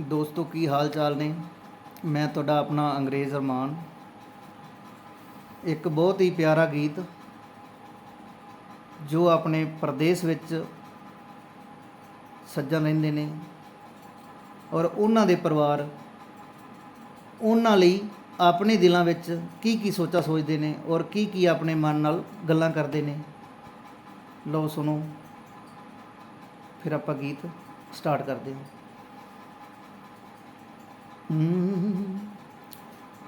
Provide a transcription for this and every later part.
ਦੋਸਤੋ, ਕੀ ਹਾਲ ਚਾਲ ਨੇ? ਮੈਂ ਤੁਹਾਡਾ ਆਪਣਾ ਅੰਗਰੇਜ਼ ਅਰਮਾਨ। ਇੱਕ ਬਹੁਤ ਹੀ ਪਿਆਰਾ ਗੀਤ, ਜੋ ਆਪਣੇ ਪ੍ਰਦੇਸ਼ ਵਿੱਚ ਸੱਜਣ ਰਹਿੰਦੇ ਨੇ ਔਰ ਉਹਨਾਂ ਦੇ ਪਰਿਵਾਰ ਉਹਨਾਂ ਲਈ ਆਪਣੇ ਦਿਲਾਂ ਵਿੱਚ ਕੀ ਕੀ ਸੋਚਾਂ ਸੋਚਦੇ ਨੇ ਔਰ ਕੀ ਕੀ ਆਪਣੇ ਮਨ ਨਾਲ ਗੱਲਾਂ ਕਰਦੇ ਨੇ। ਲਓ, ਸੁਣੋ। ਫਿਰ ਆਪਾਂ ਗੀਤ ਸਟਾਰਟ ਕਰਦੇ ਹਾਂ।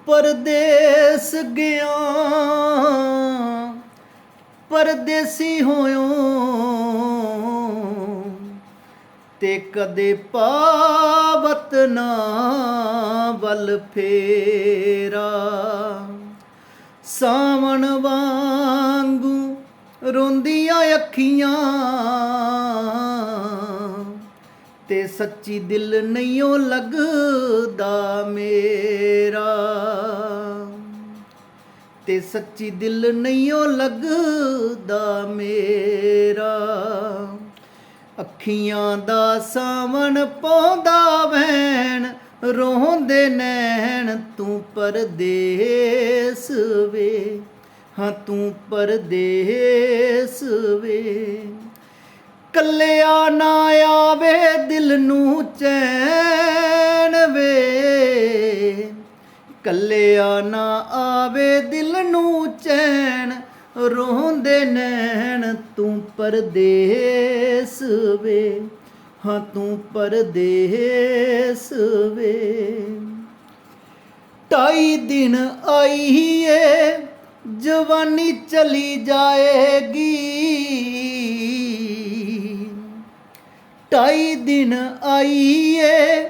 ਪਰਦੇਸ ਗਿਆ ਪਰਦੇਸੀ ਹੋਇਓ ਤੇ ਕਦੇ ਪਾਵਤ ਨਾ ਬਲ ਫੇਰਾ। ਸਾਵਣ ਵਾਂਗੂ ਰੋਂਦੀਆਂ ਅੱਖੀਆਂ ਤੇ ਸੱਚੀ ਦਿਲ ਨਹੀਂਓ ਲੱਗਦਾ ਮੇਰਾ। ਤੇ ਸੱਚੀ ਦਿਲ ਨਹੀਂਓ ਲੱਗਦਾ ਮੇਰਾ। ਅੱਖੀਆਂ ਦਾ ਸਾਵਣ ਪਾਉਂਦਾ ਵੈਣ ਰੋਂਦੇ ਨੈਣ ਤੂੰ ਪਰਦੇਸ ਵੇ। ਹਾਂ, ਤੂੰ ਪਰਦੇਸ ਵੇ। ਕੱਲਿਆ ਨਾ ਆਵੇ ਦਿਲ ਨੂੰ ਚੈਨ ਵੇ। ਕੱਲਿਆ ਨਾ ਆਵੇ ਦਿਲ ਨੂੰ ਚੈਨ, ਰੋਂਦੇ ਨੈਣ ਤੂੰ ਪਰਦੇਸ ਵੇ। ਹਾਂ, ਤੂੰ ਪਰਦੇਸ ਵੇ। ਢਾਈ ਦਿਨ ਆਈ ਏ ਜਵਾਨੀ ਚਲੀ ਜਾਏਗੀ। ਢਾਈ ਦਿਨ ਆਈ ਏ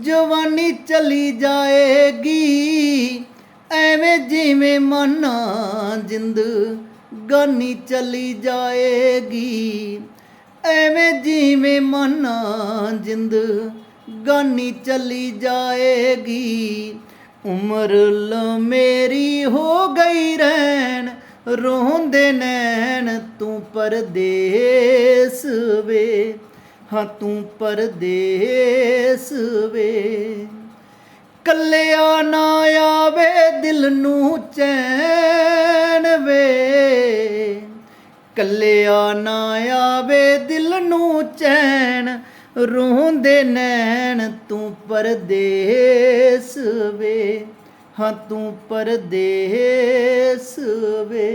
ਜਵਾਨੀ ਚਲੀ ਜਾਏਗੀ। ਐਵੇਂ ਜਿਵੇਂ ਮਨਾ ਜਿੰਦ ਗਾਨੀ ਚਲੀ ਜਾਏਗੀ। ਐਵੇਂ ਜਿਵੇਂ ਮਨਾ ਜਿੰਦ ਗਾਨੀ ਚਲੀ ਜਾਏਗੀ। ਉਮਰ ਲ ਮੇਰੀ ਹੋ ਗਈ ਰਹਿਣ, ਰੋਂਦੇ ਨੈਣ ਤੂੰ ਪਰਦੇਸ ਵੇ। ਹਾਂ ਤੂੰ ਪਰਦੇਸ ਵੇ। ਕੱਲਿਆ ਨਾ ਆਵੇ ਦਿਲ ਨੂੰ ਚੈਨ ਵੇ। ਕੱਲਿਆ ਨਾ ਆਵੇ ਦਿਲ ਨੂੰ ਚੈਨ, ਰੋਂਦੇ ਨੈਣ ਤੂੰ ਪਰਦੇਸ ਵੇ। ਹਾਂ ਤੂੰ ਪਰਦੇਸ ਵੇ।